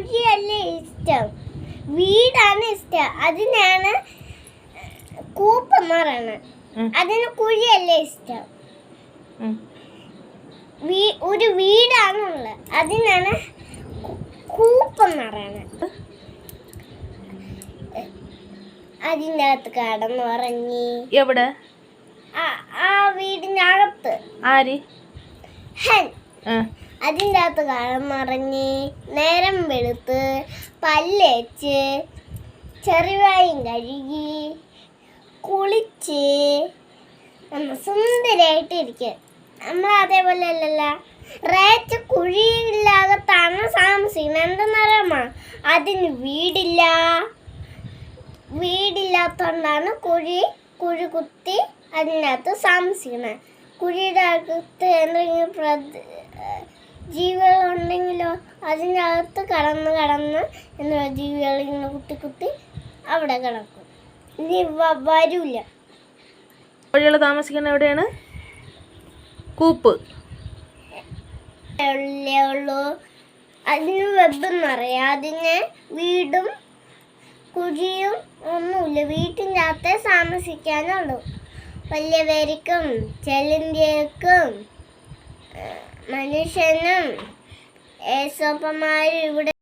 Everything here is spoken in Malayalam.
കുഴിയല്ല ഇഷ്ടം? വീടാണ് ഇഷ്ടം. അതിനാണ് ഉം. അതിന് കുഴിയല്ല ഇഷ്ടം? ഒരു വീടാണുള്ളത്. അതിനാണ് കു- കൂപ്പെന്ന് പറയണത് അതിന്റെ അകത്ത് കടന്നുറങ്ങി. എവിടെ? ആ അകത്ത് ആര്? ഹെൻ. അതിന്റെ അകത്ത് കടന്നുറങ്ങി നേരം വെളുത്ത് പല്ലേച്ച് ചെറുവായും കഴുകി കുളിച്ച് നമ്മൾ സുന്ദരമായിട്ടിരിക്കുക നമ്മൾ അതേപോലെ അല്ലല്ല റേച്ച് കുഴിയില്ലാതെ തന്നെ താമസിക്കണം. എന്തെന്നറിയാമോ അതിന് വീടില്ല. വീടില്ലാത്തതുകൊണ്ടാണ് കുഴി കുഴി കുത്തി അതിനകത്ത് താമസിക്കുന്നത് കുഴിയുടെ അകത്ത് എന്തെങ്കിലും ഉണ്ടെങ്കിലോ ജീവികളുണ്ടെങ്കിലോ അതിനകത്ത് കടന്ന് കടന്ന് എന്താ ജീവികൾ ഇങ്ങനെ കുത്തി കുത്തി അവിടെ കിടക്കും. ഇനി വരൂല. കോഴികൾ താമസിക്കുന്ന എവിടെയാണ്? കൂപ്പ്. ഉള്ളൂ. അതിന് വെബെന്ന് പറയാം. അതിന് വീടും കുഴിയും ഒന്നുമില്ല. വീട്ടിന്റെ അകത്തേ താമസിക്കാനുള്ളൂ. വലിയ പേർക്കും ചെലിന്ത്യക്കും മനുഷ്യനും ഏസോപ്പന്മാരും ഇവിടെ